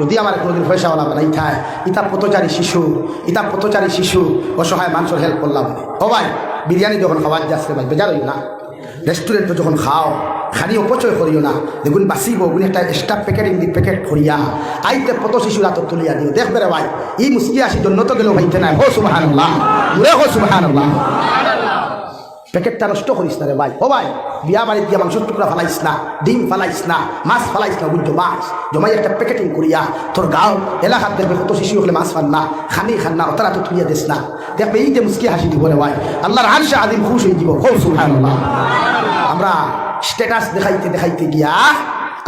যদি আমার কোনোদিন পয়সাওয়ালা বানাই খায় ইতা পথচারী শিশু ইতা পথচারী শিশু, অসহায় মানুষের হেল্প করলাম ও ভাই, বিরিয়ানি যখন খাওয়ার যাচ্ছে ভাই, বেজার হইল না। রেস্টুরেন্টে যখন খাও খালি অপচয় করিও না। দেখুন বাঁচিব গুণ একটা এক্সট্রা প্যাকেটিং দি প্যাকেট করিয়া, আইতে পত শিশুরা তো তুলিয়া দিও। দেখবে রে ভাই ই মুসকি আসি জন্য তো গেলেও ভাইতে নাই। হো সুবাহ হো সুবাহ প্যাকেটটা নষ্ট করিস না রে ভাই। ও ভাই, বিয়া বাড়িতে গিয়ে মাংস টুকরা ফালাইস না, ডিম ফালাইস না, মাছ ফালাইস না, বুঝতো মাছ জমাই একটা প্যাকেটিং করিয়া তোর গাঁও এলাকার দেখবে কত শিশু হলে মাছ ফান না খানি খান না অতরা তো তুলিয়া দিস না। দেখবে এই যে মুসকি হাসি দিব রে ভাই। আল্লাহর হাসা আদিম খুশ হয়ে দিব হো, সুবহানাল্লাহ। আমরা স্ট্যাটাস দেখাইতে দেখাইতে গিয়া,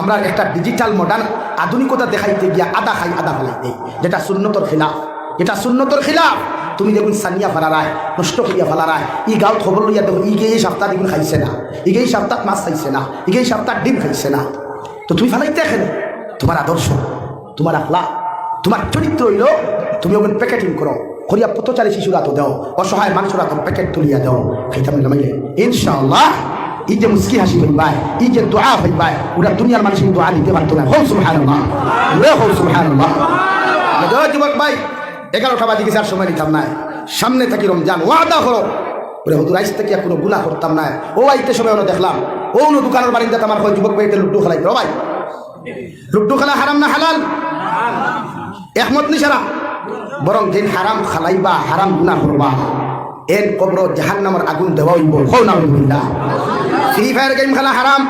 আমরা একটা ডিজিটাল মডার্ন আধুনিকতা দেখাইতে গিয়া আদা খাই, আদা ফালাই যেটা শূন্যতর খিলাফ। যেটা শূন্যতর খিলাফ। তুমি দেখুন সানিয়া ফালারায়, নষ্ট করিয়া ফালারায়। ই গাঁত খবর লইয়া দেখো ইগে এই সপ্তাহ দেখুন খাইছে না। ইগে এই সপ্তাহ মাছ খাইছে না। ইগে এই সপ্তাহ ডিম খাইছে না। তো তুমি ফালাইতে এখান। তোমার আদর্শ তোমার আখলা তোমার চরিত্র হইল, তুমি ওখানে প্যাকেটিং করো করিয়া পথচারী শিশুরা তো দেও, অসহায় মানুষরা তো প্যাকেট তুলিয়া দেও। খাইতাম নামাইলে। ইনশাআল্লাহ এই যে মুস্কি হাসি হইবাই এই যে দোয়া হইবাই ওরা দুনিয়ার মানুষ কিন্তু দোয়া নিতে পারতো না হৌ সুবহানাল্লাহ। ওরে হৌ সুবহানাল্লাহ। দেখো যুবক ভাই। এগারোটা বাজে গেছে, আর সময় নিতাম না সামনে থাকি রমজান, ওয়াদা করো। ওরে হুদুর আইস থেকে কোনো গুণা করতাম না ও আইতে সময় ওরা দেখলাম, ও নো দোকানের বাড়িতে আমার হয়, যুবক ভাইতে লুড্ডু খেলাই ও ভাই, লুড্ডু খেলা হারাম না হালাল? একমত নি সারা? বরং যেন হারাম খালাইবা, হারাম গুণা করবা। এর কবর জাহান নামের আগুন দেওয়া হইব হো না ফ্রি ফায়ার গেম খেলা হারাম?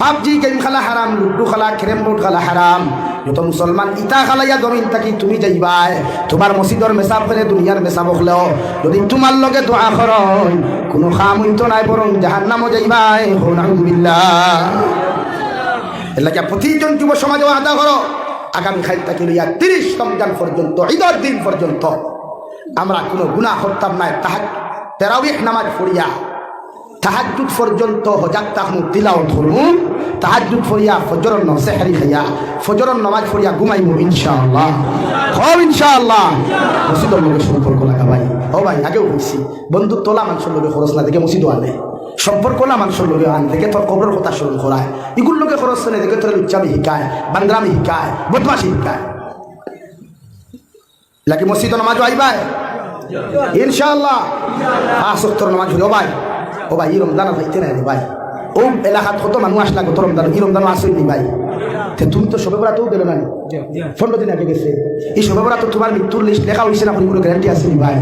পাবজি গেম খেলা হারাম, লুডু খেলা, ক্যারেম বোর্ড খেলা হারাম। যত মুসলমান ইটা খালাইয়া জমিন থাকি তুমি যাইবাই। তোমার মসজিদর মেসাব করে দুনিয়ার মেসাব হলেও যদি তোমার লগে দোয়া কর কোনো খাম হইতো নাই বরং জাহান নামও যাইবাই। হৌনাহুবিল্লাহ এলাকা প্রতিজন যুব সমাজে আদা করো আগামী খাই থাকি লইয়া তিরিশ রমজান পর্যন্ত ঈদের দিন পর্যন্ত আমরা কোনো গুণা করতাম নাই। তাহাজ তেরাবিক নামাজ পড়িয়া তাহাজুদ পর্যন্ত হজাক তাহমু তিলাও ধরুন তাহাজুদ ফরিয়া ফজরন সেহারি খাইয়া ফজরন নামাজ ফরিয়া ঘুমাইমু ইনশাআল্লাহ। হব ইনশাআল্লাহ। মসজিদর লোকের সম্পর্ক লাগা ভাই। ও ভাই, আগেও বলছি, বন্ধু তোলা মানুষের লোকে খরচ না দেখে মসজিদও আনে। সম্পর্ক না মানুষের লোকে আন, দেখে তোর কবরের কথা স্মরণ করায়। এগুলো লোকে খরচ নেই, দেখে তোর লুচ্চামি শিকায় বান্দ্রামি শিকায় বদমাসি শিকায় লাগে মসজিদ নামাজও আইবাই? ইনশাআল্লাহ। অক্টর নামাজ হইও ভাই। ও ভাই ই রমজান হইতে নাই রে ভাই। ও এলাকাত কত মানুষ আসলা কত রমজান ই রমজান আসেন নি ভাই। তে তুমি তো সবে বেড়া তো গেল না? পনেরো দিন আগে গেছে? এই সবে বেড়া তো তোমার মৃত্যুর লিস্ট লেখা হয়েছে না কোনো গ্যারান্টি আছে নি ভাই?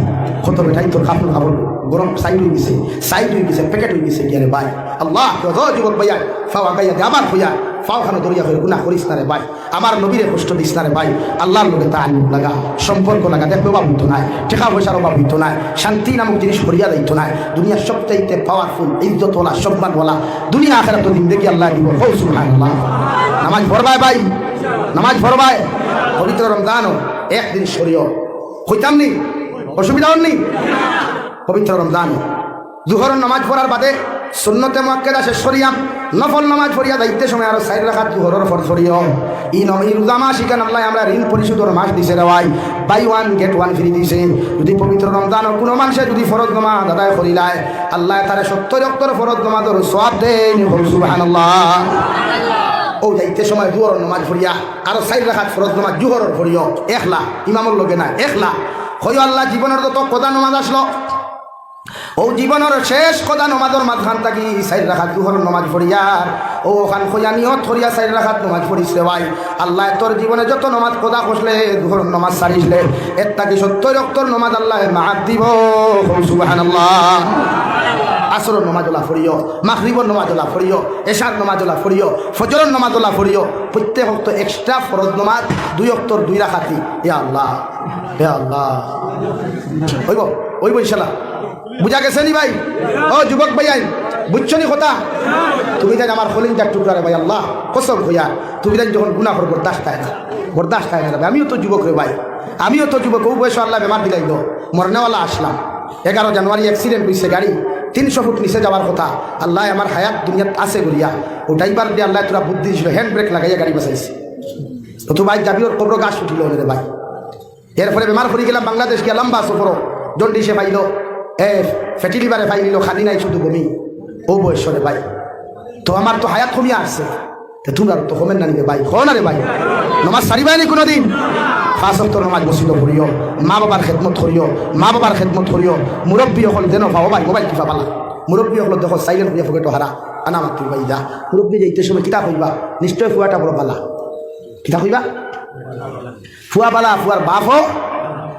কত বেটাই তোর কাপড় কাপড় গরম সাইড হয়ে গেছে সাইড হয়ে গেছে প্যাকেট হয়ে গেছে গিয়ে ভাই? আল্লাহ যুবক ভাইয়া ফাওয়া গাইয়া দে আবার হইয়া ফাও খানো দরিয়া হয়ে গুণা করিস না রে ভাই। আমার নবীরে কষ্ট দিস না রে ভাই। আল্লাহর লোকে তা লাগা। সম্পর্ক লাগা। দেখবে অভাব হইতো নাই। টাকা পয়সার অভাব হইতো নাই। শান্তি নামক জিনিস করিয়া দিত নাই। দুনিয়ার সবচাইতে পাওয়ারফুল ইজ্জতওয়ালা, সম্মানওয়ালা, দুনিয়া আখেরা তো জিন্দগি আল্লাহ দিব। হৌ সুবহানাল্লাহ। নামাজ ভরবায় ভাই। নামাজ ভরবায় পবিত্র রমজানও একদিন সরিয় হইতাম নি? অসুবিধা হননি? পবিত্র রমজান জুহর নামাজ পড়ার বাদে সুন্নতে মক্কেদা শেষ করিয়াম নফল নামাজ পড়িয়া দায়িত্বে সময় আরও সাইড রাখা জুহরের ফর ফরিও ই নম ই রোজা মাস ইকান আল্লাহ আমরা ঋণ পরিশোধের মাস দিছে রে ভাই। Buy one, get one free দিছে। যদি পবিত্র রমজান কোনো মানুষে যদি ফরজ নমাজ আদায় করিলায় আল্লাহ তারে সত্তর অক্তর ফরজ নমাজের সব দেন। সুবহানাল্লাহ। ও যাইতে সময় দুয়ার নমাজ ফরিয়া আরও সাইড রাখা ফরজ নমাজ জুহরের ফরিও একলা ইমামর লগে না একলা। হইও আল্লাহ জীবনের যত কদা নমাজ আসলো ও জীবনের শেষ কদা নমাজের মাঝখান থাকি সাইড রাখাত দুহর নমাজ পড়িয়ার ও ওখান খোয়া নিয়ত করিয়া সাইড রাখাত নমাজ পড়িস রে ভাই। আল্লাহ তোর জীবনে যত নমাজ কদা খসলে দুহর নমাজ সারিসলে, এর তাকি সত্তর রক্তর নমাজ আল্লাহ মাহাত দিব। সুবাহান আল্লাহ আসর নমাজলা ফরিও মাখরিবর নমাজলা ফরিও এশার নমাজলা ফরিও ফজরের নমাজলা ফরিও প্রত্যেক অক্ত এক্সট্রা ফরজ নমাজ দুই অক্তর দুই রাখাতি। এ আল্লাহ এ আল্লাহ। ওইব ওইব ইনশাল্লাহ বুঝা গেছে নি ভাই? ও যুবক ভাই আইন বুঝছ নি কথা? তুমি জান আমার হলিং যাক টুকরা রে ভাই আল্লাহ কসম হইয়া তুমি জান যখন গুণা করে বরদাস্ত খায় না বরদাস্ত খায় না আমিও তো যুবক রে ভাই আমিও তো যুবক ও বয়স আল্লাহ বেমার দিলাই দিলাইল মরনেওয়ালা আসলাম। এগারো জানুয়ারি অ্যাক্সিডেন্ট হয়েছে গাড়ি তিনশো ফুট নিচে যাওয়ার কথা। আল্লাহ আমার হায়াত দুনিয়াত আছে বলিয়া ও ড্রাইভার দিয়ে আল্লাহ তোরা বুদ্ধি দিছিল হ্যান্ড ব্রেক লাগাইয়া গাড়ি বাঁচাইছে। তো তো ভাই যাবি ওর কবর গাছ উঠিল রে ভাই। এর ফলে বেমার পড়ে গেলাম বাংলাদেশ গিয়ে লম্বা সফর জন্ডিসে পাইল। এ লিভারে পাই নিল খালি নাই শুধু বমি। ও বয়সরে ভাই। তো আমার তো হায়াত কমিয়া আসছে। তে তোমরা তো কমেন না ভাই কো না রে ভাই। নমাজ সারিবাই নি কোনোদিন? পাঁচ অক্টর নমাজ মসজিদ করিও মা বাবার খেদমত করিও, মা বাবার খেদমত করিও। মুরব্বী হল যেন পাও ভাই মোবাইল কিবা পালা। মুরব্বী হল দেখো সাইলেন্ট হইয়া ফকেটো হারা। আনা মাত্র ভাই, যা। মুরব্বী যাইতে সময় কিতা কইবা নিশ্চয় ফুয়াটা বড় পালা। কিতা কইবা ফুয়া বালা ফুয়ার বাপও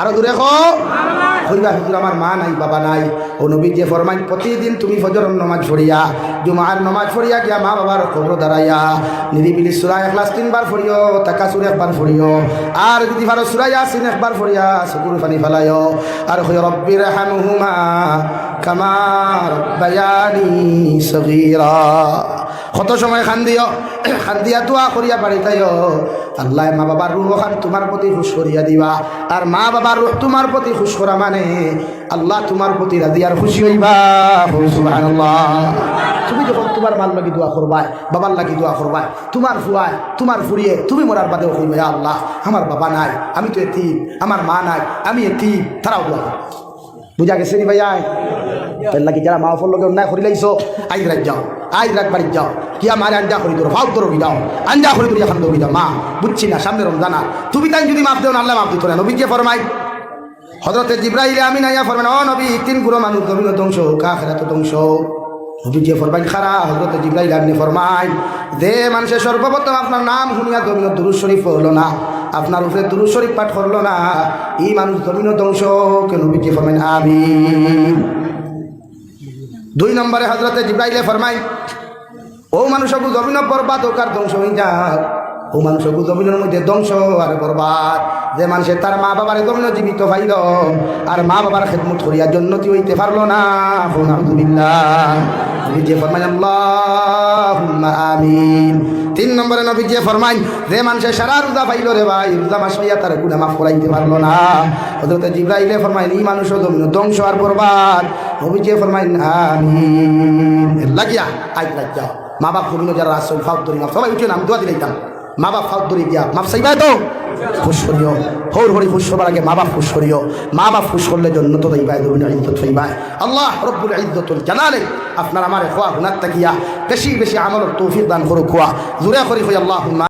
আরও দূরে কো। কইবা হুজুর আমার মা নাই, বাবা নাই। ও নবী যে ফরমাই প্রতিদিন তুমি ফজর নমাজ পড়িয়া, জুমার নমাজ পড়িয়া গিয়া মা বাবার খবর দাঁড়াইয়া, নিরিবিলি সুরা একলাস তিনবার ফড়িও টাকা সুরে একবার ফড়িও আর যদি ভালো সুরাই আসিন একবার ফড়িয়া চকুর পানি ফেলাইও। আর হই রব্বির হানুহুমা কামা রব্বায়ানি সগীরা। কত সময় খান দিও? খান দিয়া দোয়া করিয়া বাড়িতাইও আল্লাহ, মা বাবার রুহ খান তোমার প্রতি খুশ করিয়া দিবা। আর মা বাবার রুহ তোমার প্রতি খুশ করা মানে আল্লাহ তোমার প্রতি রাজি আর খুশি হইবা। তুমি যখন তোমার মাল লাগি দোয়া করবাই, বাবার লাগি দোয়া করবাই, তোমার ফুয়ায়, তোমার ফুরিয়ে, তুমি মরার বাদেও কইবে, "ইয়া আল্লাহ, আমার বাবা নাই, আমি তো এতিম, আমার মা নাই, আমি এতিম, তারাও দোয়া। বুঝা গেছে নি ভাইয়া? তার লাগি যারা মা ফল লগে অন্যায় করি লাইছো, আইজ রাত যাও, আইজ রাত বাড়ি যাও। কি আমার আঞ্জা করি তোর ফাউ তোর যাও আঞ্জা করি তোর, এখন দৌড়ি মা, বুঝছি না, সামনে রমজানা তুমি তাই যদি মাপ দেও না আল্লাহ মাপ দিত না। নবী যে ফরমাই। হজরতে জিব্রাইলে আমি নাইয়া ফরমান ও নবী, তিন গুরো মানুষ জমিন ধ্বংস কাখেরা তো ধ্বংস নবী যে ফরমাই, খারা হজরতে জিব্রাইল আপনি ফরমাই, দে মানুষের সর্বপ্রথম আপনার নাম শুনিয়া জমিন দুরুজ শরীফ হলো না। আপনার উপরে দুরুজ শরীফ পাঠ করল না। এই মানুষ জমিন ধ্বংস কে নবী যে ফরমাইন আমি দুই নম্বরে হজরতে জিব্রাইলে ফরমাই ও মানুষকে জমিন বরবাদ হোক আর ধ্বংস হয়ে যাক? ও মানুষকে জমিনের মধ্যে ধ্বংস আর বরবাদ। যে মানুষের তার মা বাবার জমিন জীবিত পাইল, আর মা বাবার খেদমত করিয়া জন্নতি হইতে পারল না। আলহামদুলিল্লাহ। যে ফরমাই আল্লাহ আমিন। তিন নম্বরে নবী গিয়ে ফরমাই যে মানুষে, সারা রোজা পাইল রে ভাই, রোজা মাস পাইয়া তার গুণা মাফ করাইতে পারল না। হজরত জিব্রাইলে ফরমাই এই মানুষ ধ্বংস আর বরবাদ। গিয়ে ফরমাই আমিন। লাগিয়া আই লাগিয়া মা বাপ করুন যারা আসল ফাউ মাপ সবাই উঠে নাম দোয়া দিলাইতাম। মা বাপ ধরি গিয়া মাপ চাইবা তো? খুশ করিও। হৌর হরি খুশ হবার আগে মা বাপ খুশ করিও। মা বাপ খুশ করলে জন্য তো দইবাই দুনিয়া ইজ্জত হইবাই। আল্লাহ রব্বুল ইজ্জতুল জালালে আপনার আমার খোয়া গুনাত তাকিয়া বেশি বেশি আমলের তৌফিক দান করুক খোয়া। জুরে করি হই আল্লাহ